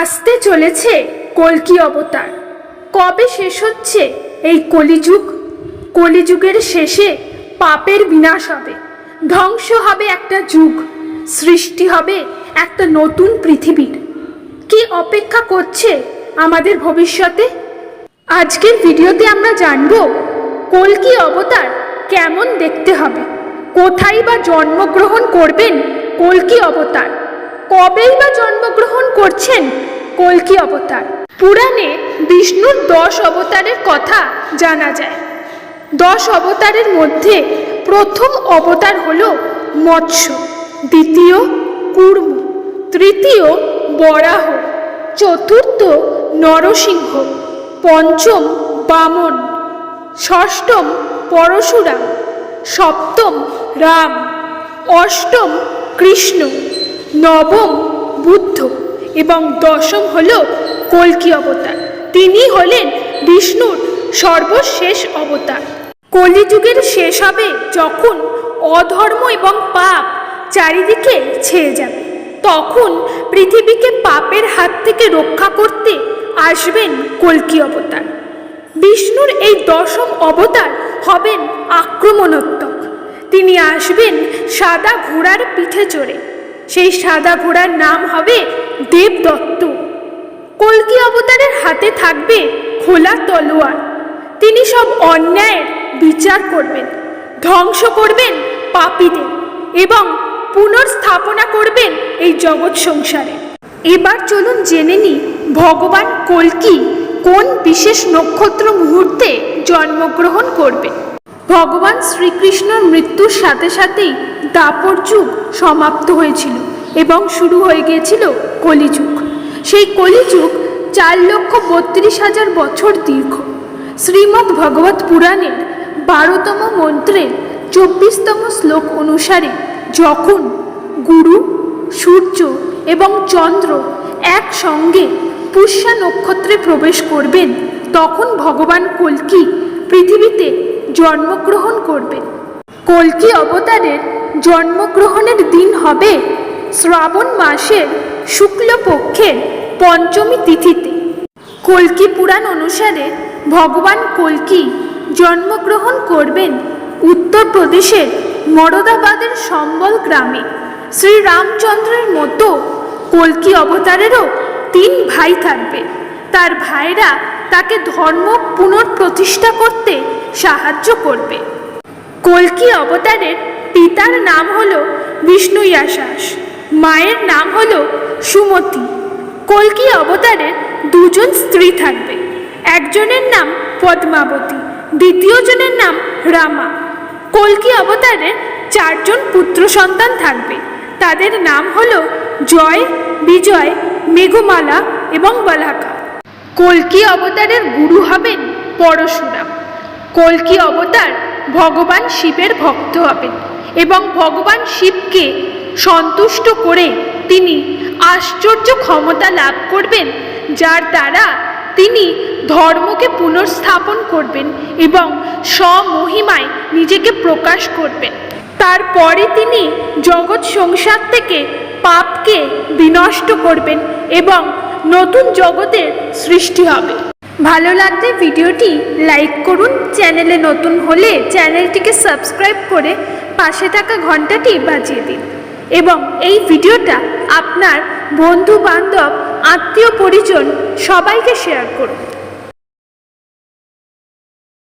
আসতে চলেছে কলকি অবতার। কবে শেষ হচ্ছে এই কলিযুগ? কলিযুগের শেষে পাপের বিনাশ হবে, ধ্বংস হবে একটা যুগ, সৃষ্টি হবে একটা নতুন পৃথিবীর। কি অপেক্ষা করছে আমাদের ভবিষ্যতে? আজকের ভিডিওতে আমরা জানব কলকি অবতার কেমন দেখতে হবে, কোথায় বা জন্মগ্রহণ করবেন কলকি অবতার? কবেই বা জন্মগ্রহণ করছেন কলকি অবতার। পুরাণে বিষ্ণুর দশ অবতারের কথা জানা যায়। দশ অবতারের মধ্যে প্রথম অবতার হল মৎস্য, দ্বিতীয় কুর্ম তৃতীয় বরাহ, চতুর্থ নরসিংহ, পঞ্চম বামন, ষষ্ঠম পরশুরাম, সপ্তম রাম, অষ্টম কৃষ্ণ। নবম বুদ্ধ এবং দশম হল কলকি অবতার। তিনি হলেন বিষ্ণুর সর্বশেষ অবতার। কলিযুগের শেষ হবে যখন অধর্ম এবং পাপ চারিদিকে ছেয়ে যাবে। তখন পৃথিবীকে পাপের হাত থেকে রক্ষা করতে আসবেন কলকি অবতার। বিষ্ণুর এই দশম অবতার হবেন আক্রমণাত্মক তিনি আসবেন সাদা ঘোড়ার পিঠে চড়ে। সেই সাদা ঘোড়ার নাম হবে দেবদত্ত। কলকি অবতারের হাতে থাকবে খোলা তলোয়ার। তিনি সব অন্যায়ের বিচার করবেন, ধ্বংস করবেন পাপীদের এবং পুনর্স্থাপনা করবেন এই জগৎ সংসারে। এবার চলুন জেনে নিই ভগবান কলকি কোন বিশেষ নক্ষত্র মুহূর্তে জন্মগ্রহণ করবে ভগবান শ্রীকৃষ্ণর মৃত্যুর সাথে সাথেই দাপর যুগ সমাপ্ত হয়েছিল এবং শুরু হয়ে গিয়েছিল কলিযুগ। সেই কলিযুগ চার লক্ষ বত্রিশ হাজার বছর দীর্ঘ। শ্রীমদ্ ভগবত পুরাণের বারোতম মন্ত্রের চব্বিশতম শ্লোক অনুসারে যখন গুরু, সূর্য এবং চন্দ্র একসঙ্গে পুষ্যা নক্ষত্রে প্রবেশ করবেন, তখন ভগবান কল্কি পৃথিবীতে জন্মগ্রহণ করবেন কল্কি অবতারের জন্মগ্রহণের দিন হবে শ্রাবণ মাসের শুক্লপক্ষের পঞ্চমী তিথিতে। কল্কি পুরাণ অনুসারে ভগবান কল্কি জন্মগ্রহণ করবেন উত্তরপ্রদেশের মরদাবাদের সম্বল গ্রামে। শ্রীরামচন্দ্রের মতো কল্কি অবতারেরও তিন ভাই থাকবে। তার ভাইরা তাকে ধর্ম পুনঃপ্রতিষ্ঠা করতে সাহায্য করবে। কল্কি অবতারের পিতার নাম হল বিষ্ণু ইয়াশাস মায়ের নাম হল সুমতি। কল্কি অবতারের দুজন স্ত্রী থাকবে, একজনের নাম পদ্মাবতী দ্বিতীয়জনের নাম রামা। কল্কি অবতারের চারজন পুত্র সন্তান থাকবে, তাদের নাম হল জয়, বিজয়, মেঘমালা এবং বলাকা। কল্কি অবতারের গুরু হবেন পরশুরাম। কল্কি অবতার ভগবান শিবের ভক্ত হবেন এবং ভগবান শিবকে সন্তুষ্ট করে তিনি আশ্চর্য ক্ষমতা লাভ করবেন, যার দ্বারা তিনি ধর্মকে পুনর্স্থাপন করবেন এবং স্বমহিমায় নিজেকে প্রকাশ করবেন। তারপরে তিনি জগৎ সংসার থেকে পাপকে বিনষ্ট করবেন এবং নতুন জগতের সৃষ্টি হবে। ভালো লাগলে ভিডিওটি লাইক করুন, চ্যানেলে নতুন হলে চ্যানেলটিকে সাবস্ক্রাইব করে পাশে থাকা ঘন্টাটি বাজিয়ে দিন। এবং এই ভিডিওটা আপনার বন্ধু বান্ধব আত্মীয় পরিজন সবাইকে শেয়ার করুন।